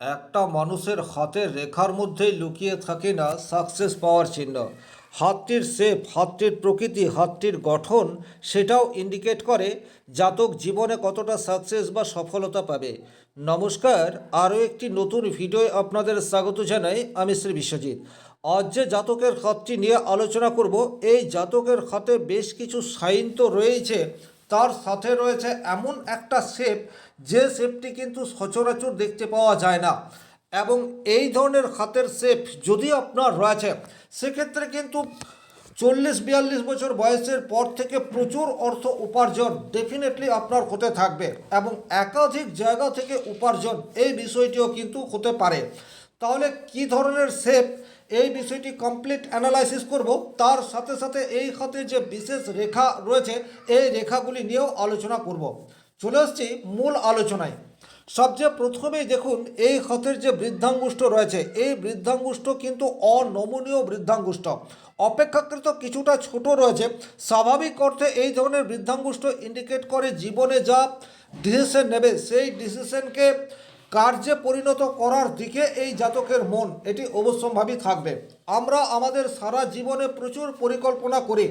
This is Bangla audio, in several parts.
একটা মানুষের হাতের রেখার মধ্যেই লুকিয়ে থাকে না সাকসেস পাওয়ার চিহ্ন। হাতটির শেপ হাতটির প্রকৃতি, হাতটির গঠন সেটাও ইন্ডিকেট করে জাতক জীবনে কতটা সাকসেস বা সফলতা পাবে। নমস্কার, আরও একটি নতুন ভিডিওয় আপনাদের স্বাগত জানাই আমি শ্রী বিশ্বজিৎ। আজ যে জাতকের হাতটি নিয়ে আলোচনা করব, এই জাতকের হাতে বেশ কিছু সাইন তো রয়েছে তার সাথে রয়েছে এমন একটা শেপ যে শেপটি কিন্তু সচরাচর দেখতে পাওয়া যায় না। এবং এই ধরনের হাতের শেপ যদি আপনার রয়েছে, সেক্ষেত্রে কিন্তু চল্লিশ বিয়াল্লিশ বছর বয়সের পর থেকে প্রচুর অর্থ উপার্জন ডেফিনেটলি আপনার হতে থাকবে। এবং একাধিক জায়গা থেকে উপার্জন এই বিষয়টিও কিন্তু হতে পারে। তাহলে কি ধরনের শেপ এই বিষয়টি কমপ্লিট অ্যানালাইসিস করব? তার সাথে সাথে এই হাতে যে বিশেষ রেখা রয়েছে, এই রেখাগুলি নিয়েও আলোচনা করব। চলে আসছি মূল আলোচনায়। সবচেয়ে প্রথমেই দেখুন, এই হাতের যে বৃদ্ধাঙ্গুষ্ঠ রয়েছে, এই বৃদ্ধাঙ্গুষ্ঠ কিন্তু অনমনীয় বৃদ্ধাঙ্গুষ্ঠ। অপেক্ষাকৃত কিছুটা ছোট রয়েছে। স্বাভাবিক অর্থে এই ধরনের বৃদ্ধাঙ্গুষ্ঠ ইন্ডিকেট করে জীবনে যা ডিসিশন নেবে, সেই ডিসিশনকে কার্যে পরিণত করার দিকে এই জাতকের মন, এটি অবশ্যম্ভাবী থাকবে। আমরা আমাদের সারা জীবনে প্রচুর পরিকল্পনা করি,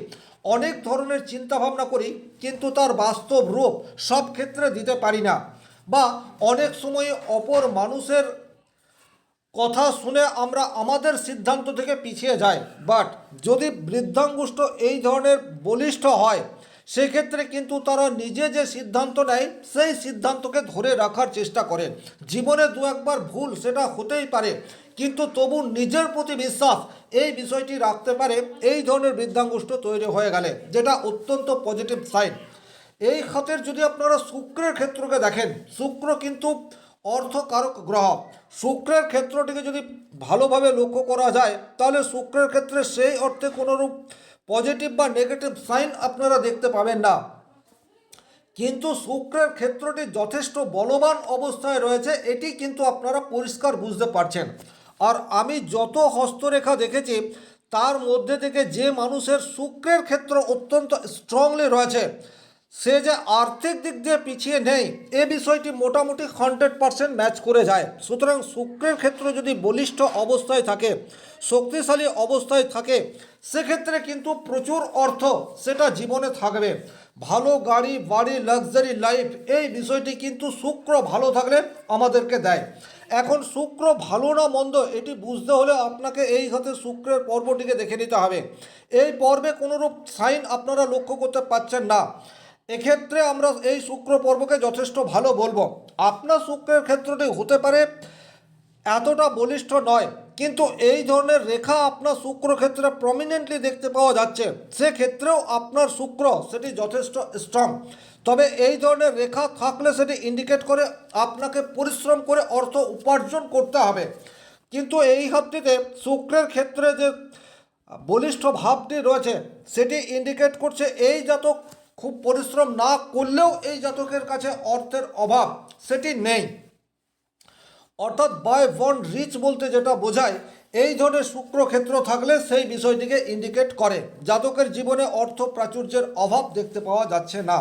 অনেক ধরনের চিন্তাভাবনা করি, কিন্তু তার বাস্তব রূপ সব ক্ষেত্রে দিতে পারি না বা অনেক সময় অপর মানুষের কথা শুনে আমরা আমাদের সিদ্ধান্ত থেকে পিছিয়ে যাই। বাট যদি বৃদ্ধাঙ্গুষ্ঠ এই ধরনের বলিষ্ঠ হয় সেক্ষেত্রে কিন্তু তারা নিজে যে সিদ্ধান্ত নেয়, সেই সিদ্ধান্তকে ধরে রাখার চেষ্টা করে জীবনে দু একবার ভুল সেটা হতেই পারে, কিন্তু তবু নিজের প্রতি বিশ্বাস, এই বিষয়টি রাখতে পারে, এই ধরনের বৃদ্ধাঙ্গুষ্ঠ তৈরি হয়ে গেলে, যেটা অত্যন্ত পজিটিভ সাইড এই খাতের যদি আপনারা শুক্রের ক্ষেত্রকে দেখেন, শুক্র কিন্তু অর্থকারক গ্রহ। শুক্রের ক্ষেত্রটিকে যদি ভালোভাবে লক্ষ্য করা যায়, তাহলে শুক্রের ক্ষেত্রে সেই অর্থে কোনোরূপ পজিটিভ বা নেগেটিভ সাইন আপনারা দেখতে পাবেন না। কিন্তু শুক্রের ক্ষেত্রটি যথেষ্ট বলবান অবস্থায় রয়েছে, এটি কিন্তু আপনারা পরিষ্কার বুঝতে পারছেন। আর আমি যত হস্তরেখা দেখেছি, তার মধ্যে থেকে যে মানুষের শুক্রের ক্ষেত্র অত্যন্ত স্ট্রংলি রয়েছে সে যে আর্থিক দিক দিয়ে পিছিয়ে নেই, এ বিষয়টি মোটামুটি হান্ড্রেড পারসেন্ট ম্যাচ করে যায়। সুতরাং শুক্রের ক্ষেত্র যদি বলিষ্ঠ অবস্থায় থাকে, শক্তিশালী অবস্থায় থাকে, সেক্ষেত্রে কিন্তু প্রচুর অর্থ সেটা জীবনে থাকবে। ভালো গাড়ি, বাড়ি লাক্সারি লাইফ এই বিষয়টি কিন্তু শুক্র ভালো থাকলে আমাদেরকে দেয়। এখন শুক্র ভালো না মন্দ, এটি বুঝতে হলে আপনাকে এই হাতে শুক্রের পর্বটিকে দেখে নিতে হবে। এই পর্বে কোনোরূপ সাইন আপনারা লক্ষ্য করতে পারছেন না। এক্ষেত্রে আমরা এই শুক্র পর্বকে যথেষ্ট ভালো বলব। আপনার শুক্রের ক্ষেত্রটি হতে পারে এতটা বলিষ্ঠ নয়, কিন্তু এই ধরনের রেখা আপনার শুক্র ক্ষেত্রে প্রমিনেন্টলি দেখতে পাওয়া যাচ্ছে। সেক্ষেত্রেও আপনার শুক্র সেটি যথেষ্ট স্ট্রং তবে এই ধরনের রেখা থাকলে সেটি ইন্ডিকেট করে আপনাকে পরিশ্রম করে অর্থ উপার্জন করতে হবে। কিন্তু এই হাতটিতে শুক্রের ক্ষেত্রে যে বলিষ্ঠ ভাবটি রয়েছে, সেটি ইন্ডিকেট করছে এই জাতক খুব পরিশ্রম না করলেও এই জাতকের কাছে অর্থের অভাব সেটি নেই। অর্থাৎ বাই বন রিচ বলতে যেটা বোঝায়, এই ধরনের শুক্র ক্ষেত্র থাকলে সেই বিষয়টিকে ইন্ডিকেট করে। জাতকের জীবনে অর্থ প্রাচুর্যের অভাব দেখতে পাওয়া যাচ্ছে না।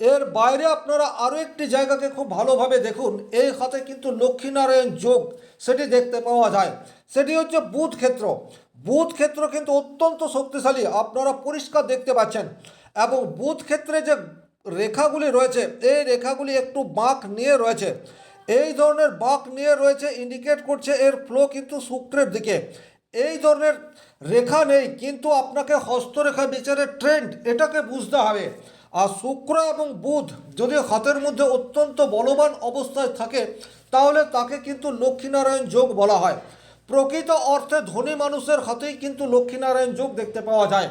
এর বাইরে আপনারা আরও একটি জায়গাকে খুব ভালোভাবে দেখুন। এই হাতে কিন্তু লক্ষ্মীনারায়ণ যোগ সেটি দেখতে পাওয়া যায়। সেটি হচ্ছে বুধ ক্ষেত্র বুধ ক্ষেত্র কিন্তু অত্যন্ত শক্তিশালী। আপনারা পরিষ্কার দেখতে পাচ্ছেন। এবং বুধ ক্ষেত্রে যে রেখাগুলি রয়েছে, এই রেখাগুলি একটু বাঁক নিয়ে রয়েছে। এই ধরনের বাঁক নিয়ে রয়েছে ইন্ডিকেট করছে এর ফ্লো কিন্তু শুক্রের দিকে। এই ধরনের রেখা নেই, কিন্তু আপনাকে হস্তরেখা বিচারের ট্রেন্ড এটাকে বুঝতে হবে। আর শুক্র এবং বুধ যদি হাতের মধ্যে অত্যন্ত বলবান অবস্থায় থাকে, তাহলে তাকে কিন্তু লক্ষ্মীনারায়ণ যোগ বলা হয়। প্রকৃত অর্থে ধনী মানুষের হাতেই কিন্তু লক্ষ্মীনারায়ণ যোগ দেখতে পাওয়া যায়।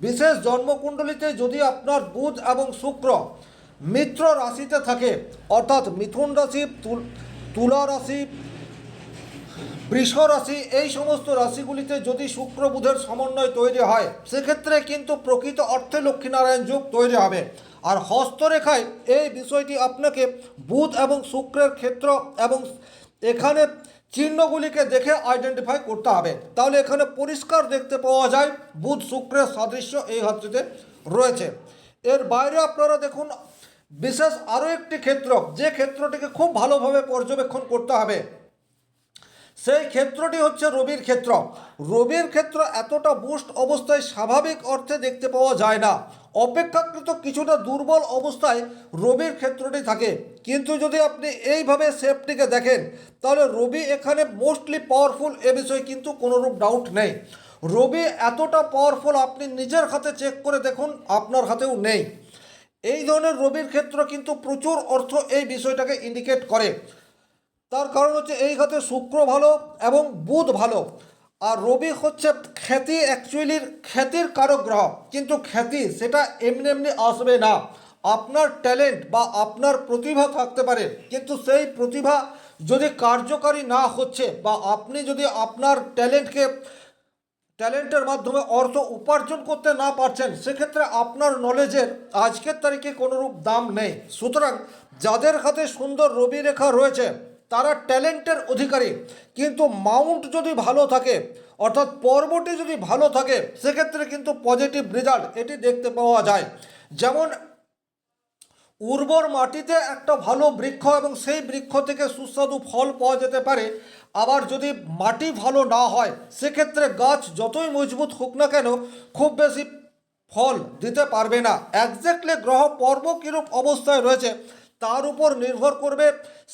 বিশেষ জন্মকুণ্ডলিতে যদি আপনার বুধ এবং শুক্র মিত্র রাশিতে থাকে, অর্থাৎ মিথুন রাশি, তুল- রাশি, বৃষ রাশি, এই সমস্ত রাশিগুলিতে যদি শুক্র বুধের সমন্বয় তৈরি হয়, সেক্ষেত্রে কিন্তু প্রকৃত অর্থে লক্ষ্মীনারায়ণ যোগ তৈরি হবে। আর হস্তরেখায় এই বিষয়টি আপনাকে বুধ এবং শুক্রের ক্ষেত্র এবং এখানে চিহ্নগুলিকে দেখে আইডেন্টিফাই করতে হবে। তাহলে এখানে পরিষ্কার দেখতে পাওয়া যায়, বুধ শুক্রের সাদৃশ্য এই হাতটিতে রয়েছে। এর বাইরে আপনারা দেখুন, বিশেষ আরও একটি ক্ষেত্র, যে ক্ষেত্রটিকে খুব ভালোভাবে পর্যবেক্ষণ করতে হবে। সেই ক্ষেত্রটি হচ্ছে রবির ক্ষেত্র। রবির ক্ষেত্র এতটা বুস্ট অবস্থায় স্বাভাবিক অর্থে দেখতে পাওয়া যায় না। অপেক্ষাকৃত কিছুটা দুর্বল অবস্থায় রবির ক্ষেত্রটি থাকে। কিন্তু যদি আপনি এইভাবে সেফটিকে দেখেন, তাহলে রবি এখানে মোস্টলি পাওয়ারফুল এ বিষয়ে কিন্তু কোনোরূপ ডাউট নেই। রবি এতটা পাওয়ারফুল আপনি নিজের হাতে চেক করে দেখুন, আপনার হাতেও নেই। এই ধরনের রবির ক্ষেত্র কিন্তু প্রচুর অর্থ এই বিষয়টাকে ইন্ডিকেট করে। তার কারণ হচ্ছে এই খাতে শুক্র ভালো এবং বুধ ভালো। আর রবি হচ্ছে খ্যাতি অ্যাকচুয়ালির খ্যাতির কারক গ্রহ। কিন্তু খ্যাতি সেটা এমনি এমনি আসবে না। আপনার ট্যালেন্ট বা আপনার প্রতিভা থাকতে পারে। কিন্তু সেই প্রতিভা যদি কার্যকারী না হচ্ছে বা আপনি যদি আপনার ট্যালেন্টকে ট্যালেন্টের মাধ্যমে অর্থ উপার্জন করতে না পারছেন, সেক্ষেত্রে আপনার নলেজের আজকের তারিখে কোনোরূপ দাম নেই। সুতরাং যাদের হাতে সুন্দর রবি রেখা রয়েছে তারা ট্যালেন্টের অধিকারী। কিন্তু মাউন্ট যদি ভালো থাকে, অর্থাৎ পর্বটি যদি ভালো থাকে, সেক্ষেত্রে কিন্তু পজিটিভ রেজাল্ট এটি দেখতে পাওয়া যায়। যেমন, উর্বর মাটিতে একটা ভালো বৃক্ষ এবং সেই বৃক্ষ থেকে সুস্বাদু ফল পাওয়া যেতে পারে। আবার যদি মাটি ভালো না হয়, সেক্ষেত্রে গাছ যতই মজবুত হোক না কেন, খুব বেশি ফল দিতে পারবে না। একজ্যাক্টলি গ্রহ পর্ব কীরূপ অবস্থায় রয়েছে তার উপর নির্ভর করবে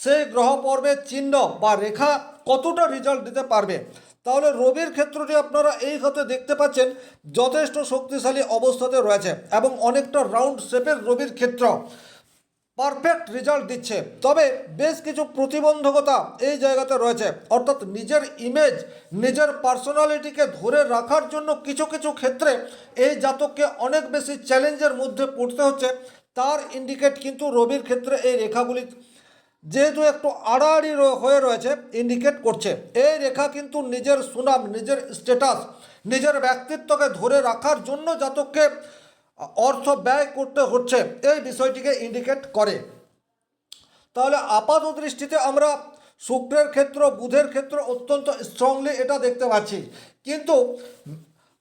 সেই গ্রহ পর্বের চিহ্ন বা রেখা কতটা রেজাল্ট দিতে পারবে। তাহলে রবির ক্ষেত্রটি আপনারা এই হতে দেখতে পাচ্ছেন, যথেষ্ট শক্তিশালী অবস্থাতে রয়েছে এবং অনেকটা রাউন্ড শেপের রবির ক্ষেত্র। পারফেক্ট রেজাল্ট দিচ্ছে। তবে বেশ কিছু প্রতিবন্ধকতা এই জায়গাতে রয়েছে। অর্থাৎ নিজের ইমেজ নিজের পার্সোনালিটিকে ধরে রাখার জন্য কিছু কিছু ক্ষেত্রে এই জাতককে অনেক বেশি চ্যালেঞ্জের মধ্যে পড়তে হচ্ছে। তার ইন্ডিকেট কিন্তু রবির ক্ষেত্রে এই রেখাগুলি যেহেতু একটু আড়াআড়ি হয়ে রয়েছে ইন্ডিকেট করছে। এই রেখা কিন্তু নিজের সুনাম, নিজের স্ট্যাটাস নিজের ব্যক্তিত্বকে ধরে রাখার জন্য জাতককে অর্থ ব্যয় করতে হচ্ছে। এই বিষয়টিকে ইন্ডিকেট করে। তাহলে আপাত দৃষ্টিতে আমরা শুক্রের ক্ষেত্র, বুধের ক্ষেত্র অত্যন্ত স্ট্রংলি এটা দেখতে পাচ্ছি। কিন্তু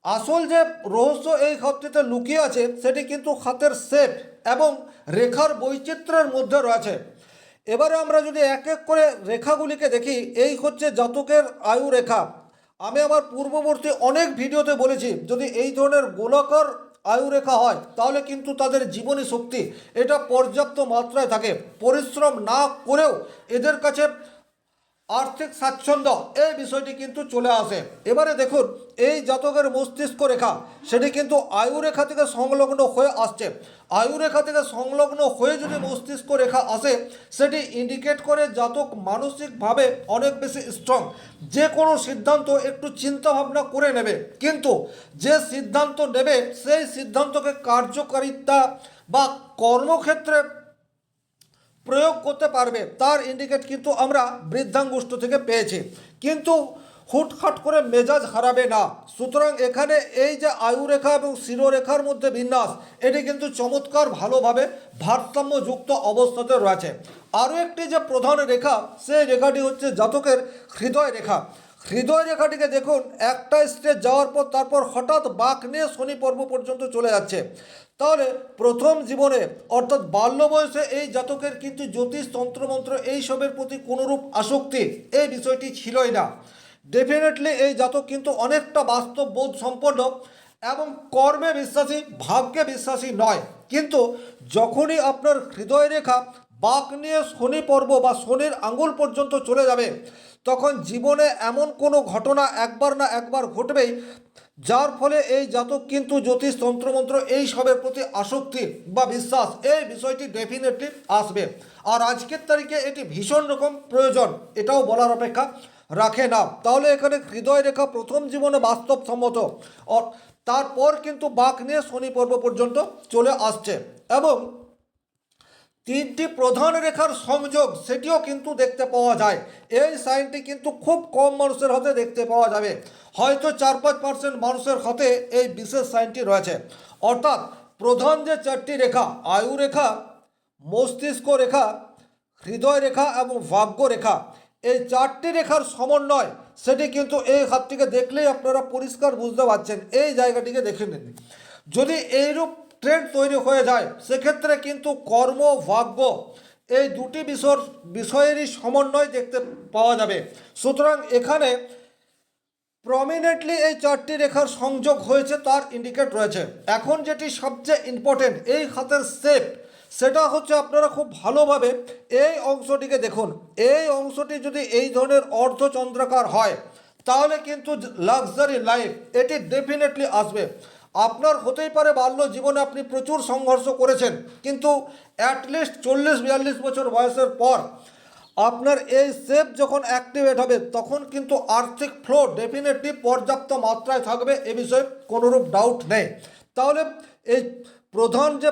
আসল যে রহস্য এই খাতটিতে লুকিয়ে আছে, সেটি কিন্তু খাতের শেপ এবং রেখার বৈচিত্র্যের মধ্যে রয়েছে। এবারে আমরা যদি এক এক করে রেখাগুলিকে দেখি, এই হচ্ছে জাতকের আয়ু রেখা। আমি আমার পূর্ববর্তী অনেক ভিডিওতে বলেছি, যদি এই ধরনের গোলাকার আয়ু রেখা হয়, তাহলে কিন্তু তাদের জীবনী শক্তি এটা পর্যাপ্ত মাত্রায় থাকে। পরিশ্রম না করেও এদের কাছে আর্থিক স্বাচ্ছন্দ্য, এই বিষয়টি কিন্তু চলে আসে। এবারে দেখুন, এই জাতকের মস্তিষ্ক রেখা, সেটি কিন্তু আয়ু রেখা থেকে সংলগ্ন হয়ে আসছে। আয়ু রেখা থেকে সংলগ্ন হয়ে যদি মস্তিষ্ক রেখা আসে, সেটি ইন্ডিকেট করে জাতক মানসিকভাবে অনেক বেশি স্ট্রং যে কোনো সিদ্ধান্ত একটু চিন্তা ভাবনা করে নেবে। কিন্তু যে সিদ্ধান্ত নেবে, সেই সিদ্ধান্তকে কার্যকারিতা বা কর্মক্ষেত্রে প্রয়োগ করতে পারবে, তার ইন্ডিকেট কিন্তু আমরা বৃদ্ধাঙ্গুষ্ঠ থেকে পেয়েছি। কিন্তু হুটখাট করে মেজাজ হারাবে না। সুতরাং এখানে এই যে আয়ুরেখা এবং শিরোরেখার মধ্যে বিন্যাস, এটি কিন্তু চমৎকার ভালোভাবে ভারসাম্যযুক্ত অবস্থাতে রয়েছে। আরও একটি যে প্রধান রেখা, সেই রেখাটি হচ্ছে জাতকের হৃদয় রেখা। হৃদয় রেখাটিকে দেখুন, একটা স্টেজ যাওয়ার পর তারপর হঠাৎ বাঁক নিয়ে শনি পর্ব পর্যন্ত চলে যাচ্ছে। তাহলে প্রথম জীবনে, অর্থাৎ বাল্য বয়সে এই জাতকের কিন্তু জ্যোতিষ তন্ত্রমন্ত্র এইসবের প্রতি কোনোরূপ আসক্তি এই বিষয়টি ছিলই না। ডেফিনেটলি এই জাতক কিন্তু অনেকটা বাস্তব বোধ সম্পন্ন এবং কর্মে বিশ্বাসী, ভাগ্যে বিশ্বাসী নয়। কিন্তু যখনই আপনার হৃদয় রেখা বাঁক নিয়ে শনি পর্ব বা শনির আঙ্গুল পর্যন্ত চলে যাবে তখন জীবনে এমন কোনো ঘটনা একবার না একবার ঘটবেই, যার ফলে এই জাতক কিন্তু জ্যোতিষ তন্ত্রমন্ত্র এই সবের প্রতি আসক্তি বা বিশ্বাস, এই বিষয়টি ডেফিনেটলি আসবে। আর আজকের তারিখে এটি ভীষণ রকম প্রয়োজন, এটাও বলার অপেক্ষা রাখে না। তাহলে এখানে হৃদয় রেখা প্রথম জীবনে বাস্তবসম্মত। তারপর কিন্তু বাঘ নিয়ে শনি পর্ব পর্যন্ত চলে আসছে। এবং তিনটি প্রধান রেখার সংযোগ, সেটিও কিন্তু দেখতে পাওয়া যায়। এই সাইনটি কিন্তু খুব কম মানুষের হাতে দেখতে পাওয়া যাবে। হয়তো চার পাঁচ পার্সেন্ট মানুষের হাতে এই বিশেষ সাইনটি রয়েছে। অর্থাৎ প্রধান যে চারটি রেখা, আয়ু রেখা, মস্তিষ্ক রেখা, হৃদয় রেখা এবং ভাগ্য রেখা, এই চারটি রেখার সমন্বয়, সেটি কিন্তু এই হাতটিকে দেখলেই আপনারা পরিষ্কার বুঝতে পারছেন। এই জায়গাটিকে দেখে নিন। যদি এইরূপ ট্রেন্ড তৈরি হয়ে যায়, সেক্ষেত্রে কিন্তু কর্ম, ভাগ্য এই দুটি বিষয়, বিষয়েরই সমন্বয় দেখতে পাওয়া যাবে। সুতরাং এখানে প্রমিনেন্টলি এই চারটি রেখার সংযোগ হয়েছে, তার ইন্ডিকেট রয়েছে। এখন যেটি সবচেয়ে ইম্পর্টেন্ট এই হাতের শেপ সেটা হচ্ছে আপনারা খুব ভালোভাবে এই অংশটিকে দেখুন। এই অংশটি যদি এই ধরনের অর্ধচন্দ্রাকার হয়, তাহলে কিন্তু লাক্সারি লাইফ এটি ডেফিনেটলি আসবে। আপনার হতেই পারে বাল্য জীবনে আপনি প্রচুর সংঘর্ষ করেছেন, কিন্তু অ্যাটলিস্ট চল্লিশ, বিয়াল্লিশ বছর বয়সের পর আপনার এই সেফ যখন অ্যাক্টিভেট হবে, তখন কিন্তু আর্থিক ফ্লো ডেফিনেটলি পর্যাপ্ত মাত্রায় থাকবে এ বিষয়ে কোনোরূপ ডাউট নেই। তাহলে এই প্রধান যে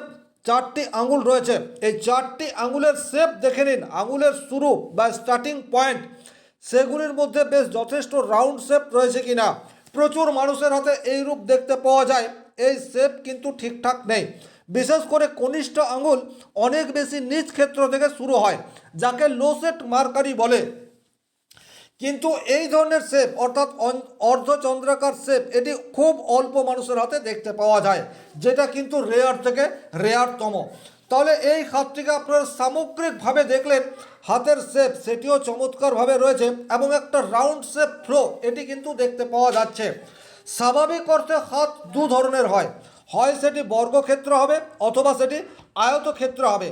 চারটি আঙুল রয়েছে, এই চারটি আঙুলের শেপ দেখে নিন, আঙুলের শুরু বা স্টার্টিং পয়েন্ট সেগুলির মধ্যে বেশ যথেষ্ট রাউন্ড শেপ রয়েছে কিনা। প্রচুর মানুষের হাতে এই রূপ দেখতে পাওয়া যায়। এই শেপ কিন্তু ঠিকঠাক নেই। বিশেষ করে কনিষ্ঠ আঙুল অনেক বেশি নিচ ক্ষেত্র থেকে শুরু হয়, যাকে লোসেট মার্কারি বলে। কিন্তু এই ধরনের শেপ, অর্থাৎ অর্ধচন্দ্রাকার শেপ, এটি খুব অল্প মানুষের হাতে দেখতে পাওয়া যায়, যেটা কিন্তু রেয়ার থেকে রেয়ারতম। তাহলে এই হাতটিকে আপনারা সামগ্রিকভাবে দেখলেন, হাতের শেপ সেটিও চমৎকারভাবে রয়েছে এবং একটা রাউন্ড শেপ ফ্লো এটি কিন্তু দেখতে পাওয়া যাচ্ছে। স্বাভাবিক অর্থে হাত দু ধরনের হয়। হয় সেটি বর্গক্ষেত্র হবে অথবা সেটি আয়তক্ষেত্র হবে।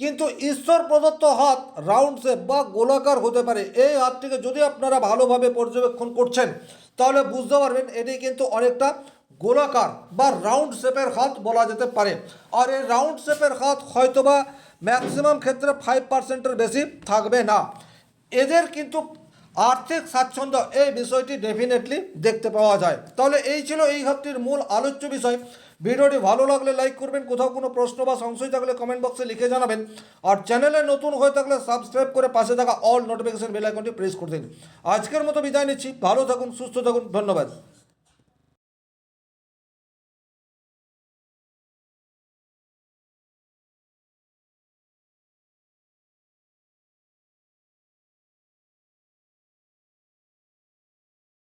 কিন্তু ঈশ্বর প্রদত্ত হাত রাউন্ড শেপ বা গোলাকার হতে পারে। এই হাতটিকে যদি আপনারা ভালোভাবে পর্যবেক্ষণ করছেন, তাহলে বুঝতে পারবেন এটি কিন্তু অনেকটা গোলাকার বা রাউন্ড শেপের হাত বলা যেতে পারে। আর এই রাউন্ড শেপের হাত হয়তোবা ম্যাক্সিমাম ক্ষেত্রে ফাইভ পার্সেন্টের বেশি থাকবে না। এদের কিন্তু আর্থিক স্বাচ্ছন্দ্য এই বিষয়টি ডেফিনেটলি দেখতে পাওয়া যায়। তাহলে এই ছিল এই হাতটির মূল আলোচ্য বিষয়। ভিডিওটি ভালো লাগলে লাইক করবেন, কোথাও কোনো প্রশ্ন বা সংশয় থাকলে কমেন্ট বক্সে লিখে জানাবেন। আর চ্যানেলে নতুন হয়ে থাকলে সাবস্ক্রাইব করে পাশে থাকা অল নোটিফিকেশন বেল আইকনটি প্রেস করে দিন। আজকের মতো বিদায় নিচ্ছি। ভালো থাকুন, সুস্থ থাকুন, ধন্যবাদ।